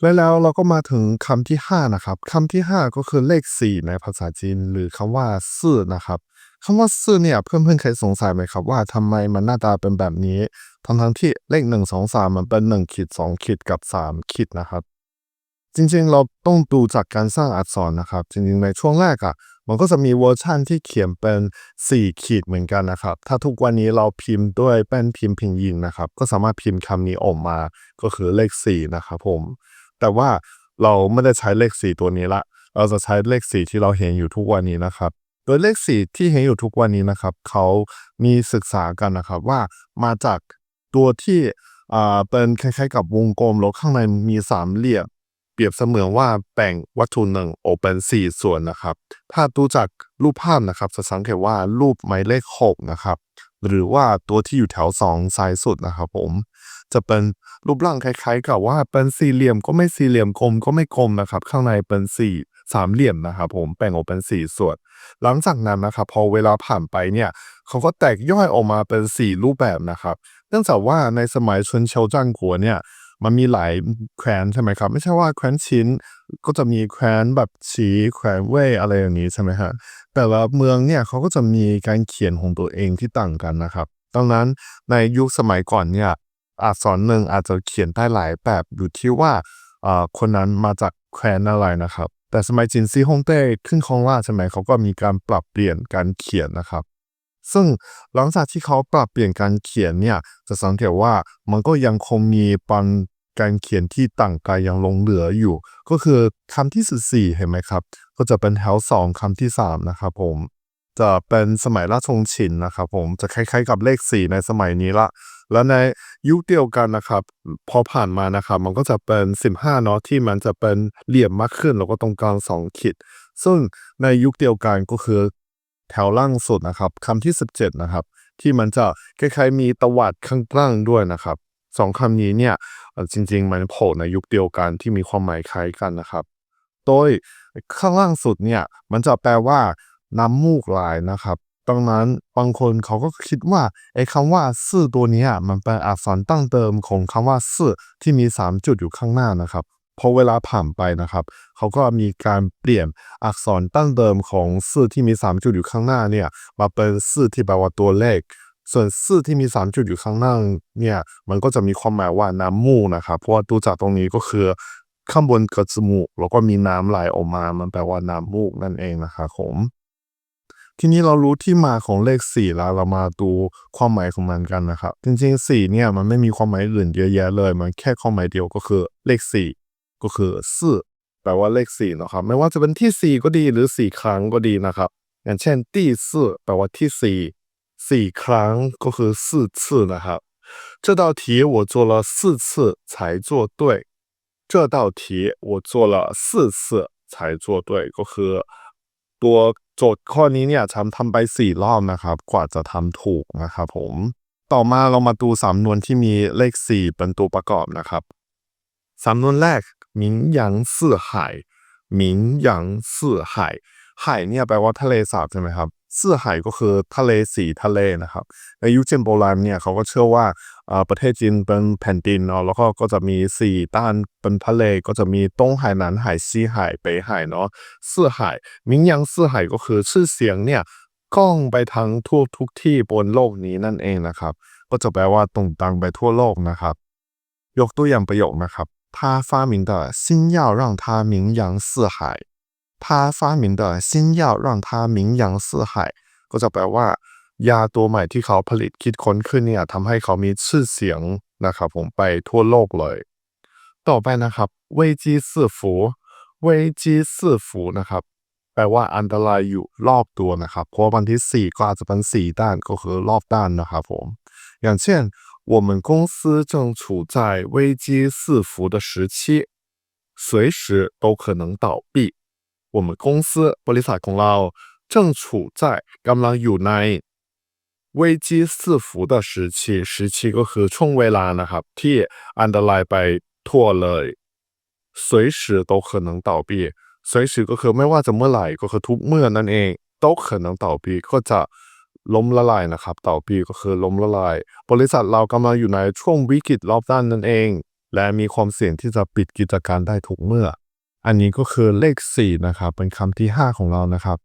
และแล้วเราก็มาถึงคำที่ 5 นะครับคำที่ 5 ก็คือเลข 4 ในภาษาจีน หรือคำว่าซื่อนะครับคำว่าซื่อเนี่ยเพื่อนๆเคยสงสัยไหมครับ ว่าทำไมมันหน้าตาเป็นแบบนี้ ทั้งๆที่เลข 1 2 3 มันเป็น 1 ขีด 2 ขีดกับ 3 ขีดนะครับ จริงๆเราต้องดูจากการสร้างอักษรนะครับ จริงๆในช่วงแรกอะมันก็จะมีเวอร์ชั่นที่เขียนเป็น 4 ขีดเหมือนกันนะครับ ถ้าทุกวันนี้เราพิมพ์ด้วยแป้นพิมพ์พิมพ์ยิงนะครับ ก็สามารถพิมพ์คำนี้ออกมาก็คือเลข 4 นะครับผม แต่ว่าเราไม่ได้ใช้เลข 4 ตัวนี้ละ เราจะใช้เลข 4 ที่เราเห็นอยู่ทุกวันนี้นะครับ โดยเลข 4 ที่เห็นอยู่ทุกวันนี้นะครับ เขามีศึกษากันนะครับว่ามาจากตัวที่อ่าเป็นคล้ายๆกับวงกลมแล้วข้างในมีสามเหลี่ยม รียบเสมือนว่าแบ่งวัตถุหนึ่งออกเป็น4ส่วนนะครับ ถ้าดูจากรูปภาพนะครับจะสังเกตว่ารูปหมายเลข6นะครับ หรือว่าตัวที่อยู่แถว2ซ้ายสุดนะครับผม จะเป็นรูปร่างคล้ายๆ กับว่าเป็นสี่เหลี่ยมก็ไม่สี่เหลี่ยมกลมก็ไม่กลมนะครับ ข้างในเป็นสี่สามเหลี่ยมนะครับผมแบ่งออกเป็นสี่ส่วน หลังจากนั้นนะครับ พอเวลาผ่านไปเนี่ยเขาก็แตกย่อยออกมาเป็นสี่รูปแบบนะครับ เนื่องจากว่าในสมัยชนเชาจ้างกัวเนี่ย มันมีหลายแคว้นใช่ไหมครับ ไม่ใช่ว่าแคว้นชินก็จะมีแคว้นแบบฉีแคว้นเว่ยอะไรอย่างนี้ใช่ไหมฮะแต่ละเมืองเนี่ยเขาก็จะมีการเขียนของตัวเองที่ต่างกันนะครับดังนั้นในยุคสมัยก่อนเนี่ยอักษรหนึ่งอาจจะเขียนได้หลายแบบอยู่ที่ว่าอ่าคนนั้นมาจากแคว้นอะไรนะครับ แต่สมัยจินซีฮ่องเต้ขึ้นครองราชใช่ไหมเขาก็มีการปรับเปลี่ยนการเขียนนะครับ ซึ่งหลังจากที่เขาปรับเปลี่ยนการเขียนเนี่ยจะสังเกตว่ามันก็ยังคงมีปันการเขียนที่ต่างกันยังลงเหลืออยู่ ก็คือคำที่ 14 เห็นไหมครับ ก็จะเป็นแถว 2คำที่ 3 นะครับผม จะเป็นสมัยราชวงศ์ชินนะครับผมจะคล้ายๆกับเลข 4 ในสมัยนี้ละ แล้วในยุคเดียวกันนะครับ พอผ่านมานะครับ มันก็จะเป็น 15 เนาะที่มันจะเป็นเหลี่ยมมากขึ้นแล้วก็ตรงกลาง 2 ขีดซึ่งในยุคเดียวกันก็คือ แถวล่างสุดนะครับคำที่ 17 นะครับ ที่มันจะคล้ายๆมีตวัดข้างล่างด้วยนะครับสองคำนี้เนี่ยจริง ๆ มันโผล่ในยุคเดียวกันที่มีความหมายคล้ายกันนะครับ โดยข้างล่างสุดเนี่ยมันจะแปลว่า น้ำมูกไหลนะครับดังนั้นบางคนเขาก็คิดว่าไอ้คำว่าซื่อตัวนี้มันเป็นอักษรตั้งเดิมของคำว่าซื่อที่มี 3 จุดอยู่ข้างหน้านะครับ พอเวลาผ่านไปนะครับ เขาก็มีการเปลี่ยนอักษรตั้งเดิมของซื่อที่มี 3 จุดอยู่ข้างหน้าเนี่ยมาเป็นซื่อที่แปลว่าตัวเลข ส่วนซื่อที่มี 3 จุดอยู่ข้างหน้าเนี่ยมันก็จะมีความหมายว่าน้ำมูกนะครับ เพราะว่าดูจากตรงนี้ก็คือข้างบนเกิดจมูกแล้วก็มีน้ำไหลออกมา มันแปลว่าน้ำมูกนั่นเองนะครับผมทีนี้เรารู้ที่มาของเลข4แล้วเรามาดูความหมายของมันกันนะครับ จริงๆ4เนี่ยมันไม่มีความหมายอื่นเยอะแยะเลย มันแค่ความหมายเดียวก็คือเลข4 ก็คือซื่อแปลว่าเลข4นะครับ ไม่ว่าจะเป็นที่ 4 ก็ดีหรือ 4 ครั้งก็ดีนะครับ อย่างเช่นที่ซื่อแปลว่าที่ 4 4 ครั้งก็คือ4次นะครับ这道题我做了四次才做对这道题我做了四次才做对ก็คือตัวโจทย์ข้อนี้เนี่ยทำทำไปสี่รอบนะครับ กว่าจะทำถูกนะครับผม ต่อมาเรามาดูสำนวนที่มีเลขสี่เป็นตัวประกอบนะครับ สำนวนแรกหมิงหยางสื่อมิงยางสื่อหเนี่ยแปลว่าทะเลสาบใช่ไหมครับสื่อก็คือทะเลสีทะเลนะครับ ในยุคจีนโบราณเนี่ยเขาก็เชื่อว่าประเทศจีนเป็นแผ่นดินเนาะแล้วก็ก็จะมีสี่ด้านเป็นทะเลก็จะมีต้งหายหนานหายซีเนาะสื่อหามิงยังสื่อก็คือชื่อเสียงเนี่ยก้องไปทั้งทั่วทุกที่บนโลกนี้นั่นเองนะครับ ก็จะแปลว่าต่งตังไปทั่วโลกนะครับ ยกตัวอย่างประโยคนะครับ 他发明的新药让他名扬四海他发明的新药让他名扬四海ก็จะแปลว่า ยาตัวใหม่ที่เขาผลิตคิดค้นขึ้นเนี่ยทำให้เขามีชื่อเสียงนะครับผมไปทั่วโลกเลย ต่อไปนะครับเวจีสี่ฝูเวจีสี่ฝูนะครับ แปลว่าอันตรายอยู่รอบตัวนะครับ เพราะวันที่สี่ก็อาจจะเป็นสี่ด้านก็คือรอบด้านนะครับผม อย่างเช่น 我们公司正处在危机四伏的时期，随时都可能倒闭。我们公司บริษัทของเรา正处在กำลังอยู่ใน危机四伏的时期时期ก็คือช่วงเวลานะครับ ที่อันตรายไปทั่วเลย随时都可能倒闭随时ก็คือไม่ว่าจะเมื่อไหร่ก็คือทุกเมื่อนั่นเอง都可能倒闭ก็จะ ล้มละลายนะครับเต่าปีก็คือล้มละลาย บริษัทเรากำลังอยู่ในช่วงวิกฤตรอบด้านนั่นเอง และมีความเสี่ยงที่จะปิดกิจการได้ทุกเมื่อ อันนี้ก็คือเลข 4 นะครับ เป็นคำที่ 5 ของเรานะครับ